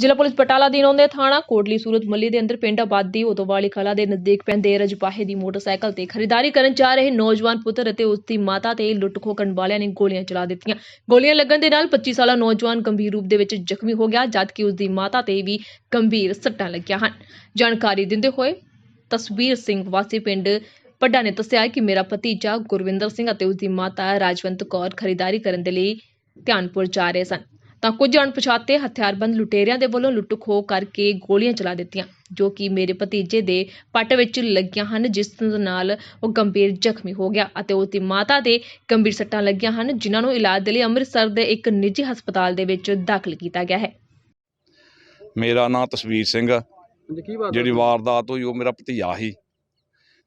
ਜ਼ਿਲ੍ਹਾ ਪੁਲਿਸ ਬਟਾਲਾ ਦੀ ਦੇ ਥਾਣਾ ਕੋਟਲੀ ਸੂਰਤ ਮੱਲੀ ਦੇ ਅੰਦਰ ਪਿੰਡ ਆਬਾਦੀ ਉਤੋਵਾਲੀ ਕਲਾ ਦੇ ਨਜ਼ਦੀਕ ਪੈਂਦੇ ਰਜਪਾਹੇ ਦੀ ਮੋਟਰਸਾਈਕਲ ਤੇ ਖਰੀਦਦਾਰੀ ਕਰਨ ਜਾ ਰਹੇ ਨੌਜਵਾਨ ਪੁੱਤਰ ਅਤੇ ਉਸ ਦੀ ਮਾਤਾ ਤੇ ਲੁੱਟ ਕਰਨ ਵਾਲਿਆਂ ਨੇ ਗੋਲੀਆਂ ਚਲਾ ਦਿੱਤੀਆਂ। ਗੋਲੀਆਂ ਲੱਗਣ ਦੇ ਨਾਲ 25 ਸਾਲਾ ਨੌਜਵਾਨ ਗੰਭੀਰ ਰੂਪ ਦੇ ਵਿੱਚ ਜ਼ਖਮੀ ਹੋ ਗਿਆ ਜਦਕਿ ਉਸ ਦੀ ਮਾਤਾ ਤੇ ਵੀ ਗੰਭੀਰ ਸੱਟਾਂ ਲੱਗੀਆਂ ਹਨ। ਜਾਣਕਾਰੀ ਦਿੰਦੇ ਹੋਏ ਤਸਵੀਰ ਸਿੰਘ ਵਾਸੀ ਪਿੰਡ ਪੱਡਾ ਨੇ ਦੱਸਿਆ ਕਿ ਮੇਰਾ ਭਤੀਜਾ ਗੁਰਵਿੰਦਰ ਸਿੰਘ ਅਤੇ ਉਸ ਦੀ ਮਾਤਾ ਰਾਜਵੰਤ ਕੌਰ ਖਰੀਦਦਾਰੀ ਕਰਨ ਦੇ ਲਈ ਧਿਆਨਪੁਰ ਜਾ ਰਹੇ ਸਨ। ਤਾਂ ਕੁਝ ਅਣਪਛਾਤੇ ਹਥਿਆਰਬੰਦ ਲੁਟੇਰਿਆਂ ਦੇ ਵੱਲੋਂ ਲੁੱਟ ਖੋਹ ਕਰਕੇ ਗੋਲੀਆਂ ਚਲਾ ਦਿੱਤੀਆਂ ਜੋ ਕਿ ਮੇਰੇ ਭਤੀਜੇ ਦੇ ਪੱਟ ਵਿੱਚ ਲੱਗੀਆਂ ਹਨ ਜਿਸ ਨਾਲ ਉਹ ਗੰਭੀਰ ਜ਼ਖਮੀ ਹੋ ਗਿਆ ਅਤੇ ਉਸ ਦੀ ਮਾਤਾ ਦੇ ਗੰਭੀਰ ਸੱਟਾਂ ਲੱਗੀਆਂ ਹਨ ਜਿਨ੍ਹਾਂ ਨੂੰ ਇਲਾਜ ਦੇ ਲਈ ਅੰਮ੍ਰਿਤਸਰ ਦੇ ਇੱਕ ਨਿੱਜੀ ਹਸਪਤਾਲ ਦੇ ਵਿੱਚ ਦਾਖਲ ਕੀਤਾ ਗਿਆ ਹੈ। ਮੇਰਾ ਨਾਮ ਤਸਵੀਰ ਸਿੰਘ ਆ। ਹਾਂਜੀ ਕੀ ਬਾਤ ਜਿਹੜੀ ਵਾਰਦਾਤ ਹੋਈ ਉਹ ਮੇਰਾ ਭਤੀਆ ਸੀ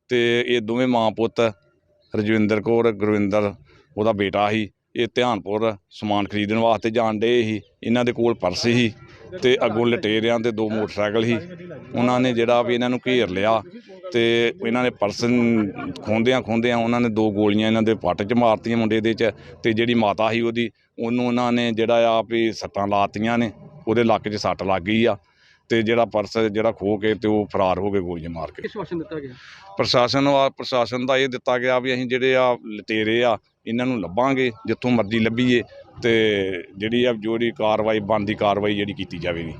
ਤੇ ਇਹ ਦੋਵੇਂ ਮਾਂ ਪੁੱਤ ਰਜਵਿੰਦਰ ਕੌਰ ਗੁਰਵਿੰਦਰ ਉਹਦਾ ਬੇਟਾ ਸੀ ਇਹ ਧਿਆਨਪੁਰ ਸਮਾਨ ਖਰੀਦਣ ਵਾਸਤੇ ਜਾਣ ਡੇ ਸੀ। ਇਹਨਾਂ ਦੇ ਕੋਲ ਪਰਸ ਸੀ ਤੇ ਅੱਗੋਂ ਲਟੇਰਿਆਂ ਤੇ ਦੋ ਮੋਟਰਸਾਈਕਲ ਸੀ। ਉਹਨਾਂ ਨੇ ਜਿਹੜਾ ਵੀ ਇਹਨਾਂ ਨੂੰ ਘੇਰ ਲਿਆ ਤੇ ਇਹਨਾਂ ਨੇ ਪਰਸ ਖੋਂਦਿਆਂ ਖੋਂਦਿਆਂ ਉਹਨਾਂ ਨੇ ਦੋ ਗੋਲੀਆਂ ਇਹਨਾਂ ਦੇ ਪੱਟ 'ਚ ਮਾਰਤੀਆਂ ਮੁੰਡੇ ਦੇ 'ਚ ਤੇ ਜਿਹੜੀ ਮਾਤਾ ਸੀ ਉਹਦੀ ਉਹਨੂੰ ਉਹਨਾਂ ਨੇ ਜਿਹੜਾ ਆ ਵੀ ਸੱਟਾਂ ਲਾਤੀਆਂ ਨੇ ਉਹਦੇ ਲੱਕ 'ਚ ਸੱਟ ਲੱਗ ਗਈ ਆ ਤੇ ਜਿਹੜਾ ਪਰਸ ਜਿਹੜਾ ਖੋ ਕੇ ਤੇ ਉਹ ਫਰਾਰ ਹੋ ਗਏ ਗੋਲੀਆਂ ਮਾਰ ਕੇ। ਦਿੱਤਾ ਗਿਆ? ਪ੍ਰਸ਼ਾਸਨ ਆ ਪ੍ਰਸ਼ਾਸਨ ਦਾ ਇਹ ਦਿੱਤਾ ਗਿਆ ਵੀ ਅਸੀਂ ਜਿਹੜੇ ਆ ਲਟੇਰੇ ਆ ਇਹਨਾਂ ਨੂੰ ਲੱਭਾਂਗੇ ਜਿੱਥੋਂ ਮਰਜ਼ੀ ਲੱਭੀਏ ਤੇ ਜਿਹੜੀ ਆ ਜਿਹੜੀ ਕਾਰਵਾਈ ਬਣਦੀ ਕਾਰਵਾਈ ਜਿਹੜੀ ਕੀਤੀ ਜਾਵੇਗੀ।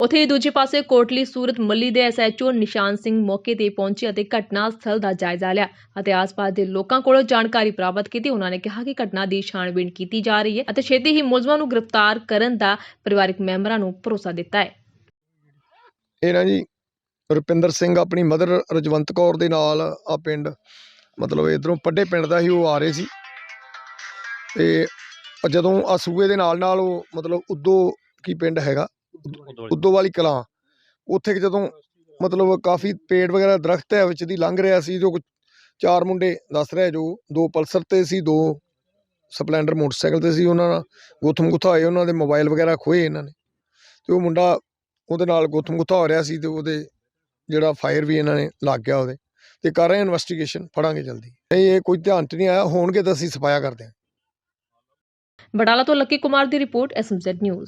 ਉੱਥੇ ਦੂਜੇ ਪਾਸੇ ਕੋਟਲੀ ਸੂਰਤ ਮੱਲੀ ਦੇ ਐਸਐਚਓ ਨਿਸ਼ਾਨ ਸਿੰਘ ਮੌਕੇ ਤੇ ਪਹੁੰਚੇ ਅਤੇ ਘਟਨਾ ਸਥਲ ਦਾ ਜਾਇਜ਼ਾ ਲਿਆ ਅਤੇ ਆਸ-ਪਾਸ ਦੇ ਲੋਕਾਂ ਕੋਲੋਂ ਜਾਣਕਾਰੀ ਪ੍ਰਾਪਤ ਕੀਤੀ। ਉਹਨਾਂ ਨੇ ਕਿਹਾ ਕਿ ਘਟਨਾ ਦੀ ਛਾਣਬੀਣ ਕੀਤੀ ਜਾ ਰਹੀ ਹੈ ਅਤੇ ਛੇਤੀ ਹੀ ਮੁਲਜ਼ਮਾਂ ਨੂੰ ਗ੍ਰਿਫਤਾਰ ਕਰਨ ਦਾ ਪਰਿਵਾਰਕ ਮੈਂਬਰਾਂ ਨੂੰ ਭਰੋਸਾ ਦਿੱਤਾ ਹੈ। ਇਹ ਨਾ ਜੀ ਰੁਪਿੰਦਰ ਸਿੰਘ ਆਪਣੀ ਮਦਰ ਰਜਵੰਤ ਕੌਰ ਦੇ ਨਾਲ ਆ ਪਿੰਡ ਮਤਲਬ ਇਧਰੋਂ ਪੱਡੇ ਪਿੰਡ ਦਾ ਹੀ ਉਹ ਆ ਰਹੇ ਸੀ। ਤੇ ਜਦੋਂ ਆ ਸੂਏ ਦੇ ਨਾਲ ਨਾਲ ਉਹ ਮਤਲਬ ਉਦੋਂ ਕੀ ਪਿੰਡ ਹੈਗਾ? ਉਦੋਂ ਵਾਲੀ ਕਲਾਂ। ਉੱਥੇ ਕਿ ਜਦੋਂ ਮਤਲਬ ਕਾਫੀ ਪੇੜ ਵਗੈਰਾ ਦਰਖਤ ਹੈ ਵਿੱਚ ਦੀ ਲੰਘ ਰਿਹਾ ਸੀ ਜੋ ਚਾਰ ਮੁੰਡੇ ਦੱਸ ਰਿਹਾ ਜੋ ਦੋ ਪਲਸਰ ਤੇ ਸੀ ਦੋ ਸਪਲੈਂਡਰ ਮੋਟਰਸਾਈਕਲ ਤੇ ਸੀ ਉਹਨਾਂ ਨਾਲ ਗੁੱਥਮ ਗੁੱਥਾ ਹੋਏ ਉਹਨਾਂ ਦੇ ਮੋਬਾਈਲ ਵਗੈਰਾ ਖੋਏ ਇਹਨਾਂ ਨੇ। ਤੇ ਉਹ ਮੁੰਡਾ ਉਹਦੇ ਨਾਲ ਗੁੱਥਮ ਗੁੱਥਾ ਹੋ ਰਿਹਾ ਸੀ ਤੇ ਉਹਦੇ ਜਿਹੜਾ ਫਾਇਰ ਵੀ ਇਹਨਾਂ ਨੇ ਲੱਗ ਗਿਆ ਉਹਦੇ। ਤੇ ਕਰ ਰਹੇ ਇਨਵੈਸਟੀਗੇਸ਼ਨ ਫੜਾਂਗੇ ਜਲਦੀ। ਨਹੀਂ ਇਹ ਕੋਈ ਧਿਆਨ 'ਚ ਨਹੀਂ ਆਇਆ ਹੋਣਗੇ ਤਾਂ ਅਸੀਂ ਸਫਾਇਆ ਕਰਦੇ ਹਾਂ। ਬਡਾਲਾ ਤੋਂ ਲੱਕੀ ਕੁਮਾਰ ਦੀ ਰਿਪੋਰਟ ਐਸਐਮਜ਼ੈਡ ਨਿਊਜ਼।